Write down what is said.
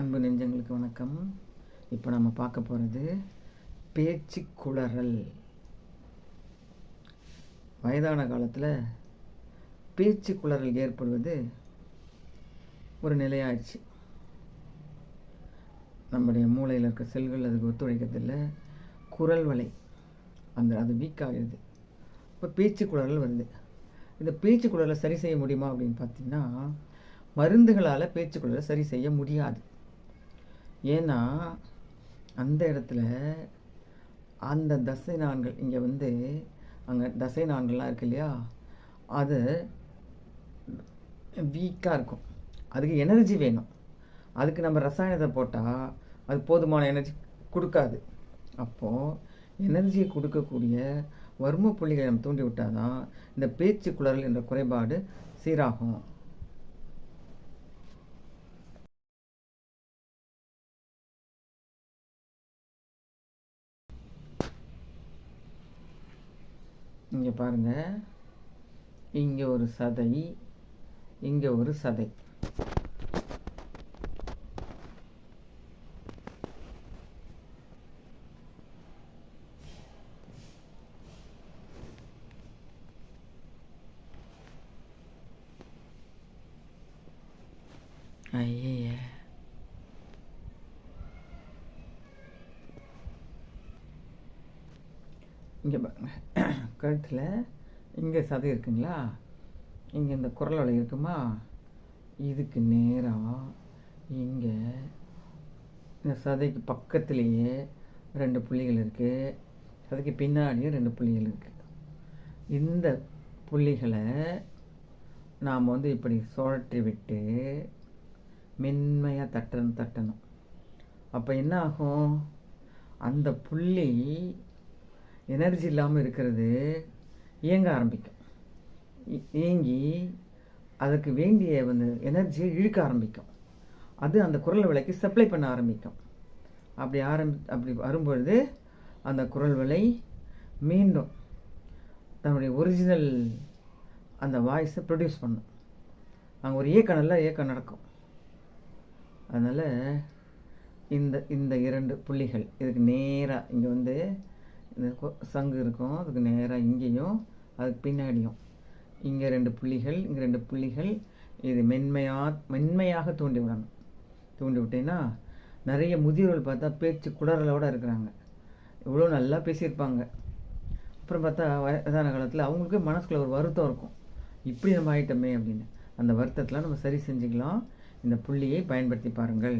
அன்பு நெஞ்சங்களுக்கு வணக்கம். இப்போ நம்ம பார்க்க போகிறது பேச்சு குளறல். வயதான காலத்தில் பேச்சு குளறல் ஏற்படுவது ஒரு நிலையாயிடுச்சு. நம்முடைய மூளையில் இருக்க செல்கள் அதுக்கு ஒத்துழைக்கிறதில்ல. குரல் வலை அந்த அது வீக் ஆகிடுது இப்போ பேச்சு குளறல் வருது. இந்த பேச்சு குளறலை சரி செய்ய முடியுமா அப்படின்னு பார்த்தீங்கன்னா மருந்துகளால் பேச்சு குளறலை சரி செய்ய முடியாது. ஏன்னா அந்த இடத்துல அந்த தசை நான்கள் இங்கே வந்து அங்கே தசை நான்கள்லாம் இருக்கு இல்லையா? அது வீக்காக இருக்கும். அதுக்கு எனர்ஜி வேணும். அதுக்கு நம்ம ரசாயனத்தை போட்டால் அது போதுமான எனர்ஜி கொடுக்காது. அப்போது எனர்ஜியை கொடுக்கக்கூடிய வர்ம புள்ளிகளை நம்ம தூண்டி விட்டால் தான் இந்த பேச்சு குளறல் என்ற குறைபாடு சீராகும். இங்கே பாருங்கள் இங்கே ஒரு சதை. இங்கே ஒரு சதை. ஐயே இங்கே பாருங்க கழுத்தில் இங்கே சதை இருக்குங்களா? இங்கே இந்த குரல் வலை இருக்குமா? இதுக்கு நேராக இங்கே இந்த சதைக்கு பக்கத்துலேயே ரெண்டு புள்ளிகள் இருக்குது சதைக்கு பின்னாடியும் ரெண்டு புள்ளிகள் இருக்குது இந்த புள்ளிகளை நாம் வந்து இப்படி சுழற்றி விட்டு மென்மையாக தட்டணும் தட்டணும். அப்போ என்ன ஆகும்? அந்த புள்ளி எனர்ஜி இல்லாமல் இருக்கிறது இயங்க ஆரம்பிக்கும். இயங்கி அதுக்கு வேண்டிய வந்து எனர்ஜியை இழுக்க ஆரம்பிக்கும். அது அந்த குரல் விலைக்கு சப்ளை பண்ண ஆரம்பிக்கும். அப்படி ஆரம்பி அப்படி வரும்பொழுது அந்த குரல் விலை மீண்டும் தன்னுடைய ஒரிஜினல் அந்த வாய்ஸை ப்ரொடியூஸ் பண்ணும். அங்கே ஒரு இயக்கம் நல்லா இயக்கம் நடக்கும். அதனால் இந்த இந்த இரண்டு புள்ளிகள் இதுக்கு நேராக இங்கே வந்து சங்கு இருக்கும். அதுக்கு நேராக இங்கேயும் அதுக்கு பின்னாடியும். இங்கே ரெண்டு புள்ளிகள் இங்கே ரெண்டு புள்ளிகள். இது மென்மையாக மென்மையாக தூண்டி விடணும். தூண்டி விட்டேன்னா நிறைய முதியோர்கள் பார்த்தா பேச்சு குளறலோடு இருக்கிறாங்க. இவ்வளோ நல்லா பேசியிருப்பாங்க. அப்புறம் பார்த்தா வயதான காலத்தில் அவங்களுக்கு மனசுக்குள்ள ஒரு வருத்தம் இருக்கும். இப்படி நம்ம ஆயிட்டோமே அப்படின்னு. அந்த வருத்தத்தில் நம்ம சரி செஞ்சுக்கலாம். இந்த புள்ளியை பயன்படுத்தி பாருங்கள்.